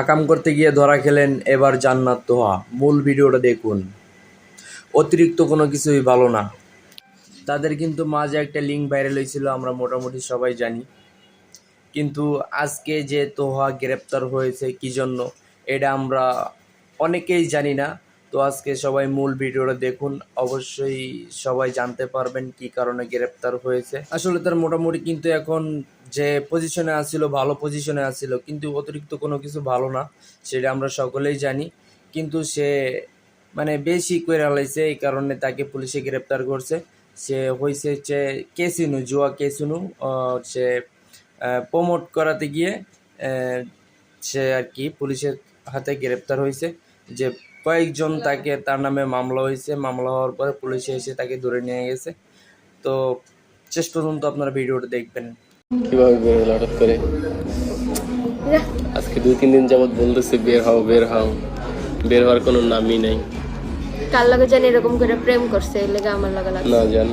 আকাম করতে গিয়ে ধরা খেলেন এবার জান্নাত তোহা। মূল ভিডিওটা দেখুন। অতিরিক্ত কোনো কিছুই ভালো না। তাদের কিন্তু মাঝে একটা লিঙ্ক ভাইরাল হয়েছিল, আমরা মোটামুটি সবাই জানি। কিন্তু আজকে যে তোহা গ্রেপ্তার হয়েছে, কি জন্য, এটা আমরা অনেকেই জানি না। তো আজকে সবাই মূল ভিডিওটা দেখুন। অবশ্যই সবাই জানতে পারবেন কি কারণে গ্রেপ্তার হয়েছে। আসলে তার মোটামুটি কিন্তু এখন যে পজিশনে আসছিল ভালো পজিশনে আসছিল কিন্তু অতিরিক্ত কোনো কিছু ভালো না, সেটা আমরা সকলেই জানি। কিন্তু সে মানে বেশি করে লাইছে, এই কারণে তাকে পুলিশে গ্রেপ্তার করছে। সে হয়েছে হচ্ছে কেসিনু, জুয়া কেসিনু সে প্রমোট করাতে গিয়ে সে আর কি পুলিশের হাতে গ্রেপ্তার হয়েছে যে কয়েকজন তাকে, তার নামে মামলা হয়েছে মামলা হওয়ার পরে পুলিশে এসে তাকে ধরে নিয়ে গেছে। তো শেষ পর্যন্ত আপনারা ভিডিওটা দেখবেন। কীভাবে বের হলো হঠাৎ করে? আজকে দুই তিন দিন যাবত বলতেছে বের হও বের হও। বের হওয়ার কোনো নামই নাই। কার লগে জানি এরকম করে প্রেম করছে এই লেগে আমার লগে না জান।